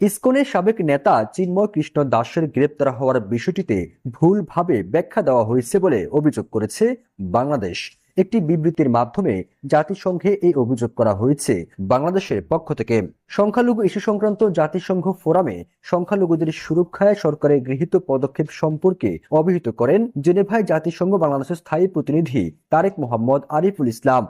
ইসকনের সাবেক নেতা চিন্ময় কৃষ্ণ দাসের গ্রেপ্তার হওয়ার বিষয়টিতে ভুলভাবে ব্যাখ্যা দেওয়া হয়েছে বলে অভিযোগ করেছে বাংলাদেশ। একটি বিবৃতির মাধ্যমে জাতিসংঘে এই অভিযোগ করা হয়েছে বাংলাদেশের পক্ষ থেকে। সংখ্যালঘু ইস্যু সংক্রান্ত জাতিসংঘ ফোরামে সংখ্যালঘুদের সুরক্ষায় সরকারের গৃহীত পদক্ষেপ সম্পর্কে অবহিত করেন জেনেভায় জাতিসংঘ বাংলাদেশের স্থায়ী প্রতিনিধি তারেক মোহাম্মদ আরিফুল ইসলাম।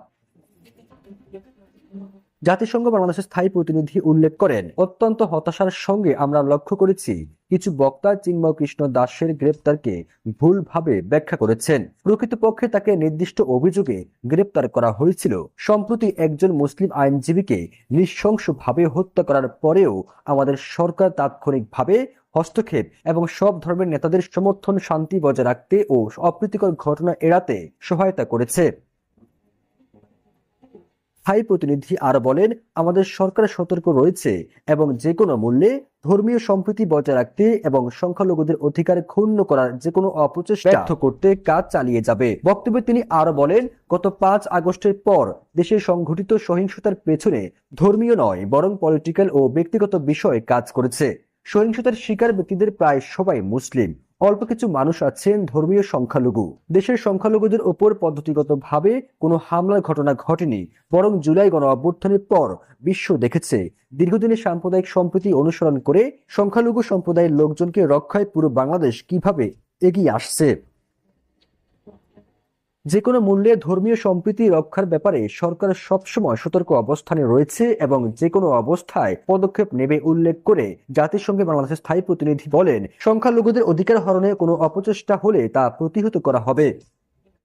জাতিসংঘ বাংলাদেশের স্থায়ী প্রতিনিধি উল্লেখ করেন, অত্যন্ত হতাশার সঙ্গে আমরা লক্ষ্য করেছি কিছু বক্তা চিন্ময় কৃষ্ণ দাসের গ্রেপ্তারকে ভুলভাবে ব্যাখ্যা করেছেন। প্রকৃতপক্ষে তাকে নির্দিষ্ট অভিযোগে গ্রেপ্তার করা হয়েছিল। সম্প্রতি একজন মুসলিম আইনজীবীকে নৃশংসভাবে হত্যা করার পরেও আমাদের সরকার তাৎক্ষণিকভাবে হস্তক্ষেপ এবং সব ধর্মের নেতাদের সমর্থন শান্তি বজায় রাখতে ও অপ্রীতিকর ঘটনা এড়াতে সহায়তা করেছে। স্থায়ী প্রতিনিধি আরও বলেন, আমাদের সরকার সতর্ক রয়েছে এবং যে কোনো মূল্যে ধর্মীয় সম্প্রীতি বজায় রাখতে এবং সংখ্যালঘুদের অধিকার ক্ষুণ্ণ করার যে কোনো অপচেষ্টা ব্যর্থ করতে কাজ চালিয়ে যাবে। বক্তব্যে তিনি আরও বলেন, গত পাঁচ আগস্টের পর দেশে সংঘটিত সহিংসতার পেছনে ধর্মীয় নয়, বরং পলিটিক্যাল ও ব্যক্তিগত বিষয়ে কাজ করেছে। সহিংসতার শিকার ব্যক্তিদের প্রায় সবাই মুসলিম। অল্প কিছু মানুষ আছেন ধর্মীয় সংখ্যালঘু। দেশের সংখ্যালঘুদের ওপর পদ্ধতিগতভাবে কোনো হামলার ঘটনা ঘটেনি, বরং জুলাই গণ অভ্যুত্থানের পর বিশ্ব দেখেছে দীর্ঘদিনের সাম্প্রদায়িক সম্প্রীতি অনুসরণ করে সংখ্যালঘু সম্প্রদায়ের লোকজনকে রক্ষায় পুরো বাংলাদেশ কীভাবে এগিয়ে আসছে। যে কোনো মূল্যে ধর্মীয় সম্প্রীতি রক্ষার ব্যাপারে সরকার সবসময় সতর্ক অবস্থানে রয়েছে এবং যে কোনো অবস্থায় পদক্ষেপ নেবে উল্লেখ করে জাতিসংঘে বাংলাদেশের স্থায়ী প্রতিনিধি বলেন, সংখ্যালঘুদের অধিকার হরণে কোনো অপচেষ্টা হলে তা প্রতিহত করা হবে।